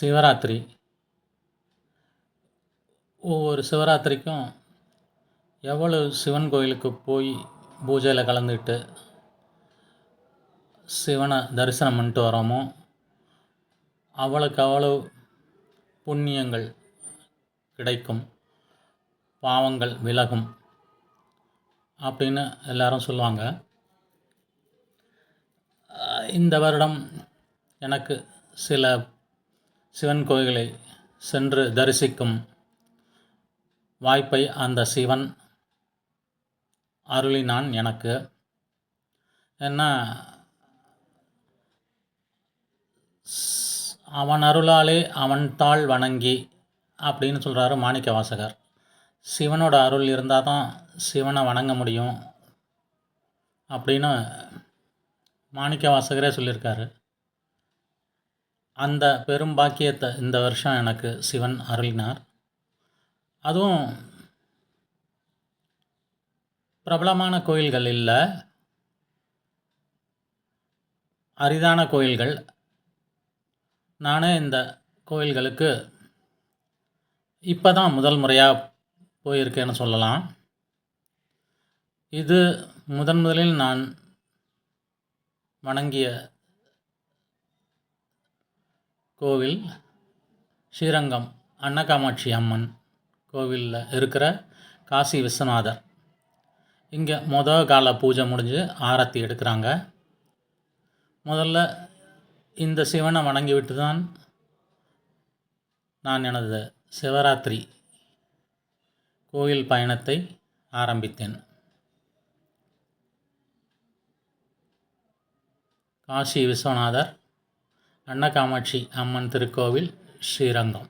சிவராத்திரி. ஒவ்வொரு சிவராத்திரிக்கும் எவ்வளவு சிவன் கோயிலுக்கு போய் பூஜையில் கலந்துக்கிட்டு சிவனை தரிசனம் பண்ணிட்டு வரோமோ அவ்வளோக்கு அவ்வளவு புண்ணியங்கள் கிடைக்கும். பாவங்கள் விலகும் அப்படின்னு எல்லாரும் சொல்லுவாங்க. இந்த வருடம் எனக்கு சில சிவன் கோயிலை சென்று தரிசிக்கும் வாய்ப்பை அந்த சிவன் அருளினான் எனக்கு. என்ன அவன் அருளாலே அவன் தாள் வணங்கி அப்படின்னு சொல்கிறாரு மாணிக்க வாசகர் சிவனோட அருள் இருந்தால் தான் சிவனை வணங்க முடியும் அப்படின்னு மாணிக்க வாசகரே சொல்லியிருக்காரு. அந்த பெரும் பாக்கியத்தை இந்த வருஷம் எனக்கு சிவன் அருளினார். அதுவும் பிரபலமான கோயில்கள் இல்லை. அரிதான கோயில்கள். நானே இந்த கோயில்களுக்கு இப்போ தான் முதல் முறையாக போயிருக்கேன்னு சொல்லலாம். இது முதன் முதலில் நான் வணங்கிய கோவில் ஸ்ரீரங்கம் அன்னகாமாட்சி அம்மன் கோவிலில் இருக்கிற காசி விஸ்வநாதர். இங்கே முத கால பூஜை முடிஞ்சு ஆரத்தி எடுக்கிறாங்க. முதல்ல இந்த சிவனை வணங்கிவிட்டு தான் நான் எனது சிவராத்திரி கோயில் பயணத்தை ஆரம்பித்தேன். காசி விஸ்வநாதர் அன்னகாமாட்சி அம்மன் திருக்கோவில் ஸ்ரீரங்கம்.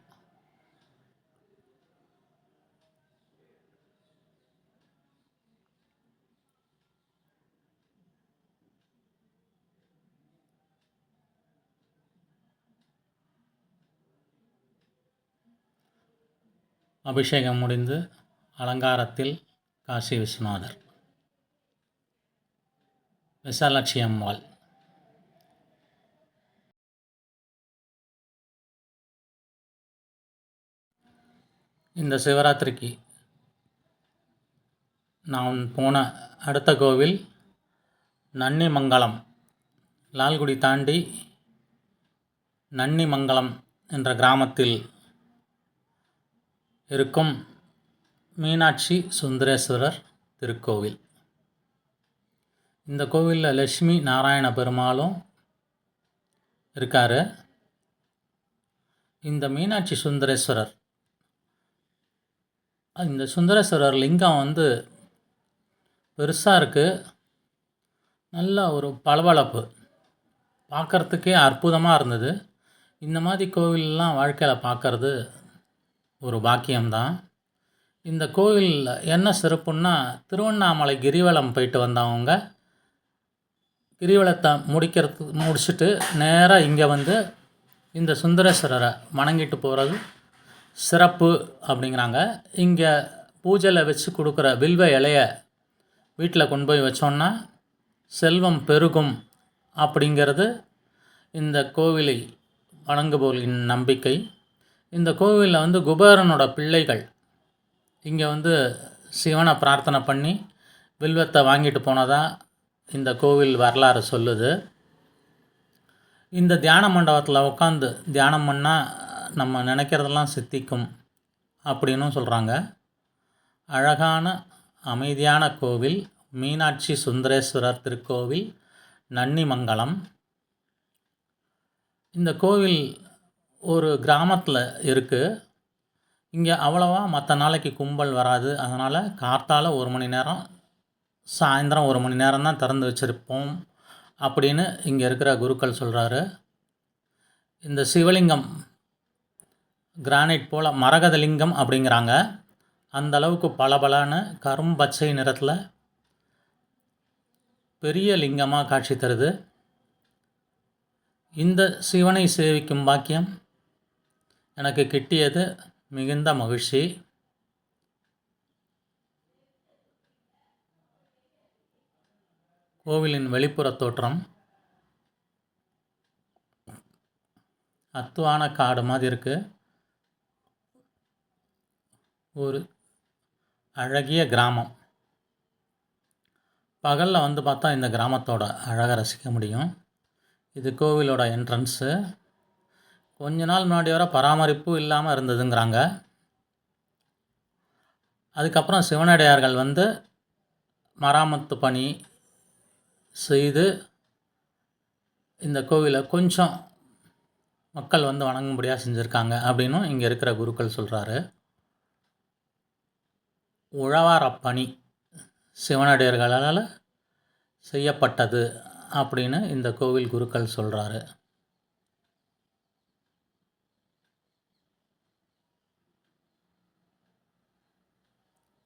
அபிஷேகம் முடிந்து அலங்காரத்தில் காசி விஸ்வநாதர். விசாலாட்சி அம்மாள். இந்த சிவராத்திரிக்கு நான் போன அடுத்த கோவில் நன்னிமங்கலம் லால்குடி தாண்டி நன்னிமங்கலம் என்ற கிராமத்தில் இருக்கும் மீனாட்சி சுந்தரேஸ்வரர் திருக்கோவில். இந்த கோவிலில் லட்சுமி நாராயண பெருமாளும் இருக்கார். இந்த மீனாட்சி சுந்தரேஸ்வரர் இந்த சுந்தரேஸ்வரர் லிங்கம் வந்து பெருசாக இருக்குது நல்ல ஒரு பளபளப்பு. பார்க்குறதுக்கே அற்புதமாக இருந்தது. இந்த மாதிரி கோவிலெலாம் வாழ்க்கையில் பார்க்கறது ஒரு பாக்கியம்தான். இந்த கோவிலில் என்ன சிறப்புன்னா திருவண்ணாமலை கிரிவலம் போயிட்டு வந்தவங்க கிரிவலத்தை முடிக்கிறது முடிச்சுட்டு நேராக இங்கே வந்து இந்த சுந்தரேஸ்வரரை வணங்கிட்டு போகிறது சிறப்பு அப்படிங்கிறாங்க. இங்கே பூஜையில் வச்சு கொடுக்குற வில்வ இலைய வீட்டில் கொண்டு போய் வச்சோன்னா செல்வம் பெருகும் அப்படிங்கிறது இந்த கோவிலை வணங்குபவர்களின் நம்பிக்கை. இந்த கோவிலில் வந்து குபேரனோட பிள்ளைகள் இங்கே வந்து சிவனை பிரார்த்தனை பண்ணி வில்வத்தை வாங்கிட்டு போனதாக இந்த கோவில் வரலாறு சொல்லுது. இந்த தியான மண்டபத்தில் உட்காந்து தியானம் பண்ணால் நம்ம நினைக்கிறதெல்லாம் சித்திக்கும் அப்படின்னும் சொல்கிறாங்க அழகான அமைதியான கோவில் மீனாட்சி சுந்தரேஸ்வரர் திருக்கோவில் நன்னிமங்கலம். இந்த கோவில் ஒரு கிராமத்தில் இருக்குது இங்கே அவ்வளவா மற்ற நாளைக்கு கும்பல் வராது. அதனால் கார்த்தால ஒரு மணி நேரம் சாயந்தரம் ஒரு மணி நேரம் தான் திறந்து வச்சுருப்போம் அப்படின்னு இங்கே இருக்கிற குருக்கள் சொல்கிறாரு இந்த சிவலிங்கம் கிரானைட் போல் மரகதலிங்கம் அப்படிங்கிறாங்க. அந்த அளவுக்கு பளபளன்னு கரும்பச்சை நிறத்தில் பெரிய லிங்கமாக காட்சி தருது. இந்த சிவனை சேவிக்கும் பாக்கியம் எனக்கு கிட்டியது மிகுந்த மகிழ்ச்சி. கோவிலின் வெளிப்புற தோற்றம். அத்துவான காடு மாதிரி இருக்குது ஒரு அழகிய கிராமம். பகலில் வந்து பார்த்தா இந்த கிராமத்தோட அழகை ரசிக்க முடியும். இது கோவிலோட என்ட்ரன்ஸு கொஞ்ச நாள் முன்னாடி வர பராமரிப்பு இல்லாமல் இருந்ததுங்கிறாங்க. அதுக்கப்புறம் சிவனடியார்கள் வந்து மராமத்து பணி செய்து இந்த கோவிலை கொஞ்சம் மக்கள் வந்து வணங்கும்படியாக செஞ்சுருக்காங்க அப்படின்னும் இங்கே இருக்கிற குருக்கள் சொல்கிறாரு உழவாரப்பணி பணி செய்யப்பட்டது அப்படின்னு இந்த கோவில் குருக்கள் சொல்கிறாரு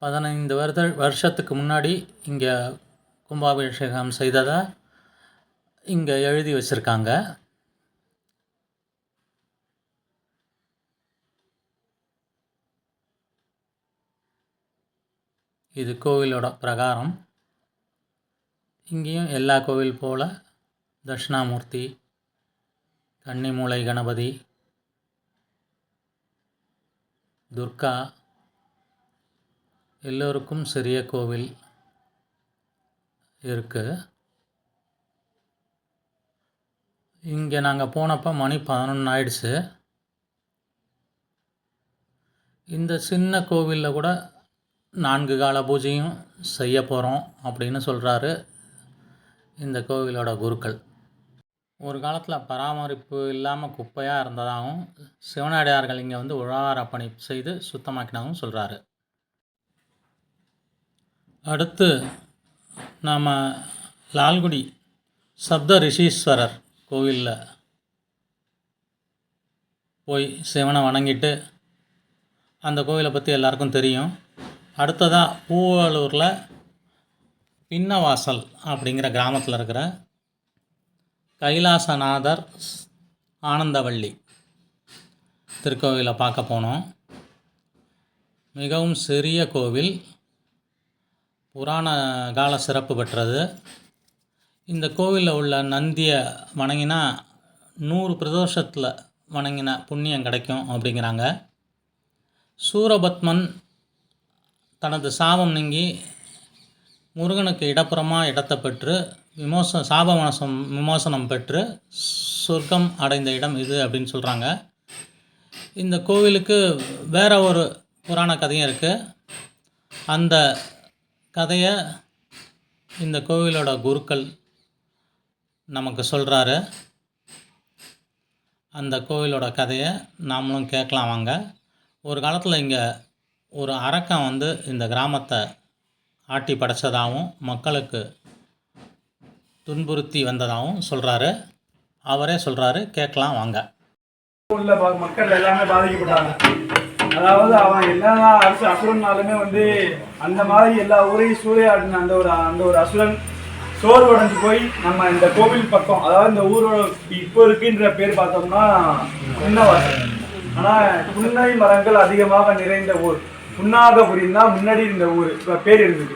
பதினைந்து வருட வருஷத்துக்கு முன்னாடி இங்கே கும்பாபிஷேகம் செய்ததை இங்கே எழுதி வச்சுருக்காங்க. இது கோவிலோட பிரகாரம். இங்கேயும் எல்லா கோவில் போல் தட்சிணாமூர்த்தி கன்னிமூலை கணபதி துர்கா எல்லோருக்கும் சிறிய கோவில் இருக்குது இங்கே நாங்கள் போனப்போ மணி பதினொன்று ஆயிடுச்சு. இந்த சின்ன கோவிலில் கூட நான்கு கால பூஜையும் செய்ய போகிறோம் அப்படின்னு சொல்கிறாரு இந்த கோவிலோட குருக்கள். ஒரு காலத்தில் பராமரிப்பு இல்லாமல் குப்பையாக இருந்ததாகவும் சிவனடியார்கள் இங்கே வந்து உழவார பணி செய்து சுத்தமாக்கினாகவும் சொல்கிறாரு அடுத்து நாம் லால்குடி சப்த ரிஷீஸ்வரர் கோவிலில் போய் சிவனை வணங்கிட்டு அந்த கோவிலை பற்றி எல்லாருக்கும் தெரியும். அடுத்ததாக பூவலூரில் பின்னவாசல் அப்படிங்கிற கிராமத்தில் இருக்கிற கைலாசநாதர் ஆனந்தவள்ளி திருக்கோவிலை பார்க்க போனோம். மிகவும் சிறிய கோவில் புராண கால சிறப்பு பெற்றது. இந்த கோவிலில் உள்ள நந்தியை வணங்கினா நூறு பிரதோஷத்தில் வணங்கின புண்ணியம் கிடைக்கும் அப்படிங்கிறாங்க. சூரபத்மன் தனது சாபம் நீங்கி முருகனுக்கு இடப்புறமாக இடத்தை பெற்று விமோச சாப மனசம் விமோசனம் பெற்று சொர்க்கம் அடைந்த இடம் இது அப்படின்னு சொல்கிறாங்க இந்த கோவிலுக்கு வேற ஒரு புராண கதையும் இருக்குது அந்த கதையை இந்த கோவிலோட குருக்கள் நமக்கு சொல்கிறாரு அந்த கோவிலோட கதையை நாமளும் கேட்கலாம் வாங்க. ஒரு காலத்தில் இங்கே ஒரு அரக்கன் வந்து இந்த கிராமத்தை ஆட்டி படைச்சதாகவும் மக்களுக்கு துன்புறுத்தி வந்ததாகவும் சொல்கிறாரு அவரே சொல்கிறாரு கேட்கலாம் வாங்க. உள்ள மக்கள் எல்லாமே பாதிக்கப்பட்டாங்க. அதாவது அவன் என்னதான் அரசு அசுரன்னாலுமே வந்து அந்த மாதிரி எல்லா ஊரையும் சூறையாடின அந்த ஒரு அந்த ஒரு அசுரன் சோர்வடைஞ்சு போய் நம்ம இந்த கோவில் பக்கம் அதாவது இந்த ஊரோட இப்போ இருக்குன்ற பேர் பார்த்தோம்னா புன்னவாசல். ஆனால் புன்னை மரங்கள் அதிகமாக நிறைந்த ஊர். புன்னாகபுரின்னு முன்னாடி இந்த ஊர். இப்போ பேர் இருந்தது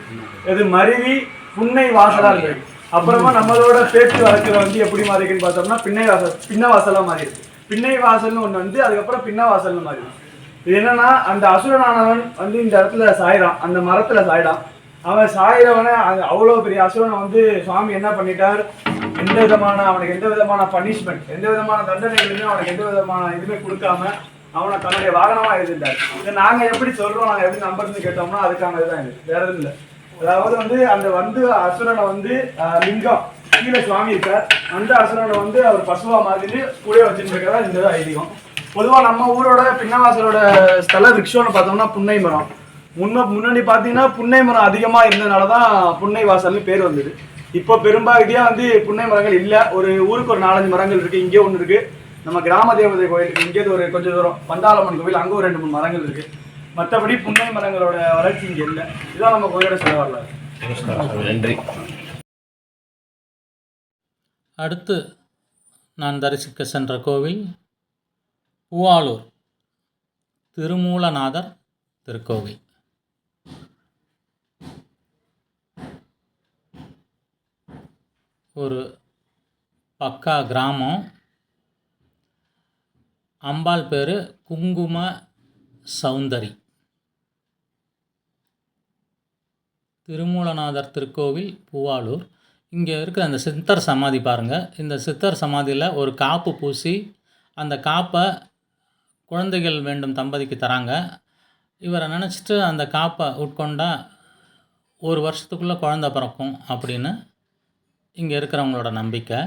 இது மருவி புன்னை வாசலா இருக்கு அப்புறமா நம்மளோட பேச்சு வழக்கில் வந்து எப்படி மாறிக்குன்னு பார்த்தோம்னா பின்னை வாசல் பின்ன வாசலாக மாறி இருக்கு பின்னை வாசல்னு ஒன்று வந்து அதுக்கப்புறம் பின்ன வாசல்னு மாறி இது என்னன்னா அந்த அசுரனானவன் வந்து இந்த இடத்துல சாயிறான். அந்த மரத்தில் சாயிடான் அவன் சாயிறவனை அது அவ்வளோ பெரிய அசுரனை வந்து சுவாமி என்ன பண்ணிட்டார்? எந்த விதமான அவனுக்கு எந்த விதமான பனிஷ்மெண்ட் எந்த விதமான தண்டனைகளுமே அவனுக்கு எந்த விதமான இதுவுமே கொடுக்காம அவனை தன்னுடைய வாகனமா எழுதிட்டார் இதை நாங்க எப்படி சொல்றோம் நாங்க எப்படி நம்பர்னு கேட்டோம்னா அதுக்கான இதுதான் இது. வேற எதுவும் இல்லை. அதாவது வந்து அந்த வந்து அசுரனை வந்து லிங்கம் கீழே சுவாமி இருக்கார். அந்த அசுரனை வந்து அவர் பசுவா மாதிரி கூட வச்சுட்டு இந்த ஐதீகம். பொதுவா நம்ம ஊரோட பின்னவாசலோட ஸ்தல விருட்சம்னு பார்த்தோம்னா புன்னை மரம். முன்ன முன்னாடி பார்த்தீங்கன்னா புன்னை மரம் அதிகமாக இருந்ததுனால தான் புன்னை வாசல்னு பேர் வந்தது. இப்போ பெரும்பாகதியா வந்து புன்னை மரங்கள் இல்லை. ஒரு ஊருக்கு ஒரு நாலஞ்சு மரங்கள் இருக்கு இங்கே ஒன்று இருக்கு. நம்ம கிராம தேவதை கோயில் இருக்கு இங்கே ஒரு கொஞ்சம் தூரம் பந்தாளம்மன் கோவில் அங்கே ஒரு ரெண்டு மூணு மரங்கள் இருக்கு. மற்றபடி புன்னை மரங்களோட வளர்ச்சி இங்கே இல்லை. இதுதான் நம்ம கோயிலோட சில வரலாறு. நன்றி. அடுத்து நான் தரிசிக்க சென்ற கோவில் பூவாலூர் திருமூலநாதர் திருக்கோவில். ஒரு பக்கா கிராமம். அம்பாள் பேர் குங்கும சௌந்தரி. திருமூலநாதர் திருக்கோவில் பூவாலூர். இங்கே இருக்கிற அந்த சித்தர் சமாதி பாருங்கள் இந்த சித்தர் சமாதியில் ஒரு காப்பு பூசி அந்த காப்பை குழந்தைகள் வேண்டும் தம்பதிக்கு தராங்க. இவரை நினச்சிட்டு அந்த காப்பை உட்கொண்டா ஒரு வருஷத்துக்குள்ளே குழந்த பிறக்கும் அப்படின்னு இங்கே இருக்கிறவங்களோட நம்பிக்கை.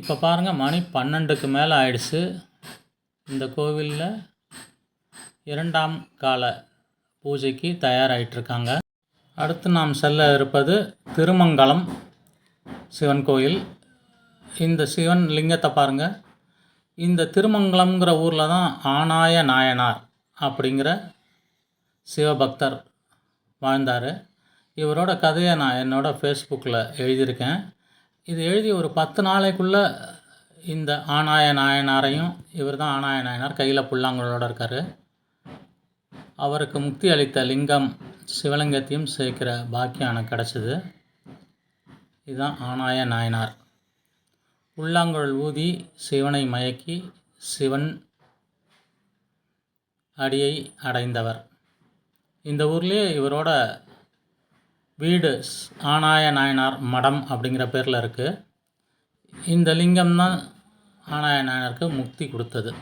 இப்போ பாருங்கள் மணி பன்னெண்டுக்கு மேலே ஆயிடுச்சு. இந்த கோவிலில் இரண்டாம் கால பூஜைக்கு தயாராகிட்டுருக்காங்க அடுத்து நாம் செல்ல இருப்பது திருமங்கலம் சிவன் கோயில். இந்த சிவன் லிங்கத்தை பாருங்கள் இந்த திருமங்கலம்ங்கிற ஊரில் தான் ஆனாய நாயனார் அப்படிங்கிற சிவபக்தர் வாழ்ந்தார். இவரோட கதையை நான் என்னோடய ஃபேஸ்புக்கில் எழுதியிருக்கேன். இது எழுதி ஒரு பத்து நாளைக்குள்ளே இந்த ஆனாய நாயனாரையும் இவர் தான் ஆனாய நாயனார் கையில் புல்லாங்குழலோடு இருக்கார். அவருக்கு முக்தி அளித்த லிங்கம் சிவலிங்கத்தையும் சேர்க்கிற பாக்கியம் எனக்கு கிடச்சிது. இதுதான் ஆனாய நாயனார். புல்லாங்குழல் ஊதி சிவனை மயக்கி சிவன் அடியை அடைந்தவர். இந்த ஊர்லேயே இவரோட வீடு ஆணாய ஆனாய நாயனார் மடம் அப்படிங்கிற பேரில் இருக்குது இந்த லிங்கம் தான் ஆனாய நாயனாருக்கு முக்தி கொடுத்தது.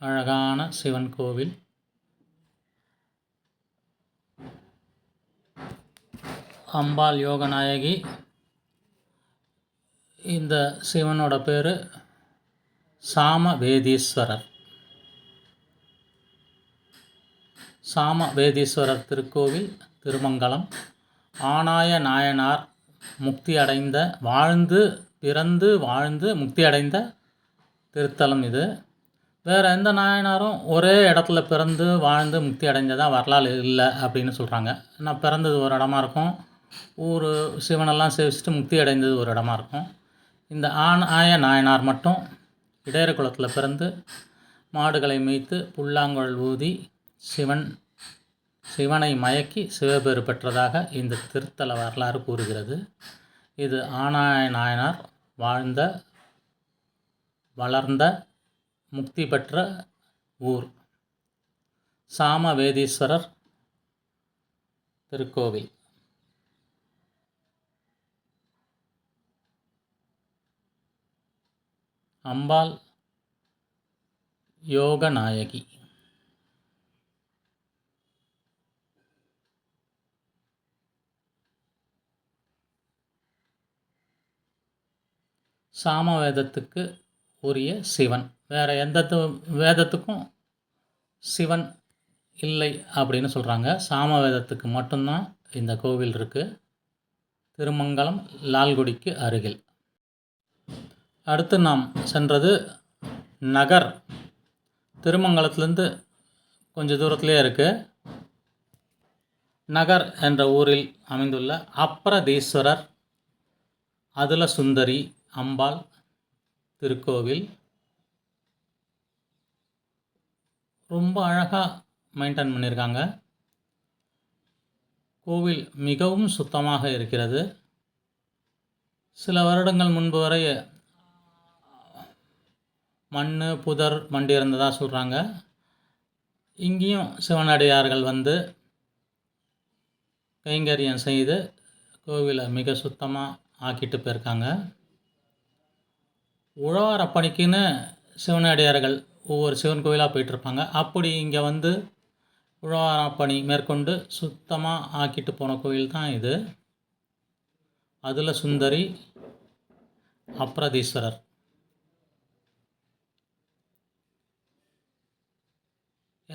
அழகான சிவன் கோவில். அம்பாள் யோகநாயகி. இந்த சிவனோட பேர் சாமவேதீஸ்வரர். சாமவேதீஸ்வரர் திருக்கோவில் திருமங்கலம். ஆனாய நாயனார் முக்தி அடைந்த வாழ்ந்து பிறந்து வாழ்ந்து முக்தி அடைந்த திருத்தலம் இது. வேறு எந்த நாயனாரும் ஒரே இடத்துல பிறந்து வாழ்ந்து முக்தி அடைஞ்சதான் வரலாறு இல்லை அப்படின்னு சொல்கிறாங்க நான் பிறந்தது ஒரு இடமா இருக்கும். ஊர் சிவனெல்லாம் சேவிச்சுட்டு முக்தி அடைந்தது ஒரு இடமா இருக்கும். இந்த ஆனாய நாயனார் மட்டும் இடையர குளத்தில் பிறந்து மாடுகளை மேய்த்து புல்லாங்குழல் ஊதி சிவன் சிவனை மயக்கி சிவபேறு பெற்றதாக இந்த திருத்தல வரலாறு கூறுகிறது. இது ஆனாய நாயனார் வாழ்ந்த வளர்ந்த முக்தி பெற்ற ஊர். சாமவேதீஸ்வரர் திருக்கோவில். அம்பாள் யோகநாயகி. சாமவேதத்துக்கு உரிய சிவன். வேறு எந்த வேதத்துக்கும் சிவன் இல்லை அப்படின்னு சொல்கிறாங்க சாமவேதத்துக்கு மட்டும்தான் இந்த கோவில் இருக்குது திருமங்கலம் லால்குடிக்கு அருகில். அடுத்து நாம் சென்றது நகர். திருமங்கலத்துலேருந்து கொஞ்சம் தூரத்துலேயே இருக்குது நகர் என்ற ஊரில் அமைந்துள்ள அப்ரதீஸ்வரர் அதுல சுந்தரி அம்பாள் திருக்கோவில். ரொம்ப அழகாக மெயின்டைன் பண்ணியிருக்காங்க. கோவில் மிகவும் சுத்தமாக இருக்கிறது. சில வருடங்கள் முன்பு வரை மண் புதர் மண்டி இருந்ததாக சொல்கிறாங்க இங்கேயும் சிவனடியார்கள் வந்து கைங்கரியம் செய்து கோவிலை மிக சுத்தமாக ஆக்கிட்டு போயிருக்காங்க. உழவார பணிக்குன்னு சிவனடியார்கள் ஒவ்வொரு சிவன் கோயிலாக போயிட்டுருப்பாங்க. அப்படி இங்கே வந்து உழவார பணி மேற்கொண்டு சுத்தமாக ஆக்கிட்டு போன கோயில் தான் இது. அதில் சுந்தரி அப்ரதீஸ்வரர்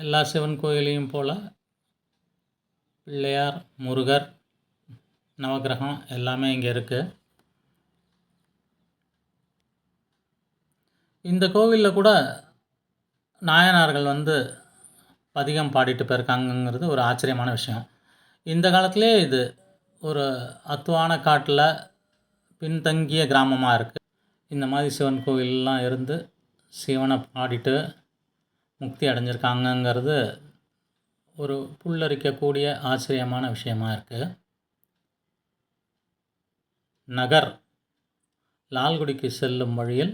எல்லா சிவன் கோயிலையும் போல் பிள்ளையார் முருகர் நவக்கிரகம் எல்லாமே இங்கே இருக்குது இந்த கோவிலில் கூட நாயனார்கள் வந்து பதிகம் பாடிட்டு போயிருக்காங்கங்கிறது ஒரு ஆச்சரியமான விஷயம். இந்த காலத்திலே இது ஒரு அத்துவான காட்டில் பின்தங்கிய கிராமமாக இருக்குது இந்த மாதிரி சிவன் கோவிலெலாம் இருந்து சிவனை பாடிட்டு முக்தி அடைஞ்சிருக்காங்கங்கிறது ஒரு புல்லரிக்கக்கூடிய ஆச்சரியமான விஷயமா இருக்குது நகர் லால்குடிக்கு செல்லும் வழியில்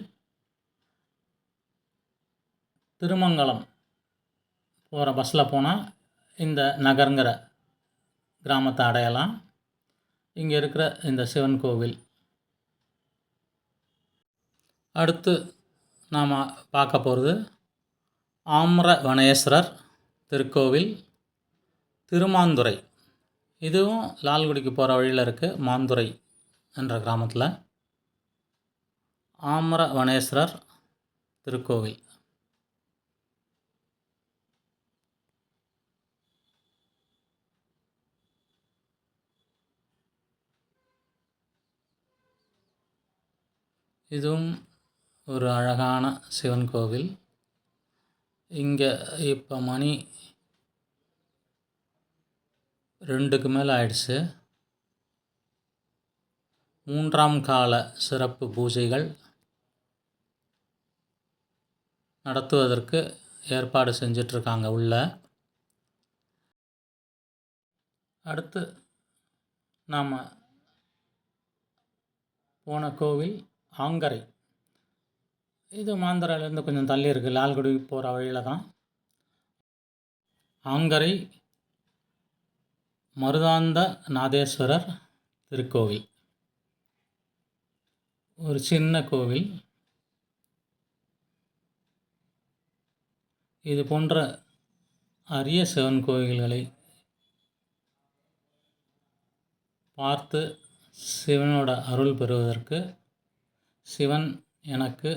திருமங்கலம் போகிற பஸ்ஸில் போனால் இந்த நகருங்கிற கிராமத்தை அடையலாம். இங்கே இருக்கிற இந்த சிவன் கோவில். அடுத்து நாம் பார்க்க போகிறது ஆம்ரவனேஸ்வரர் திருக்கோவில் திருமாந்துறை. இதுவும் லால்குடிக்கு போகிற வழியில் இருக்குது மாந்துறை என்ற கிராமத்தில். ஆமரவனேஸ்வரர் திருக்கோவில். இதுவும் ஒரு அழகான சிவன் கோவில். இங்கே இப்போ மணி ரெண்டுக்கு மேலே ஆயிடுச்சு. மூன்றாம் கால சிறப்பு பூஜைகள் நடத்துவதற்கு ஏற்பாடு செஞ்சிட்ருக்காங்க உள்ள. அடுத்து நாம் போன கோவில் ஆங்கரை. இது மாந்தரையிலேருந்து கொஞ்சம் தள்ளி இருக்குது லால்குடி போகிற வழியில் தான். ஆங்கரை மருதாந்த நாதேஸ்வரர் திருக்கோவில். ஒரு சின்ன கோவில். இது போன்ற அரிய சிவன் கோவில்களை பார்த்து சிவனோட அருள் பெறுவதற்கு சிவன் எனக்கு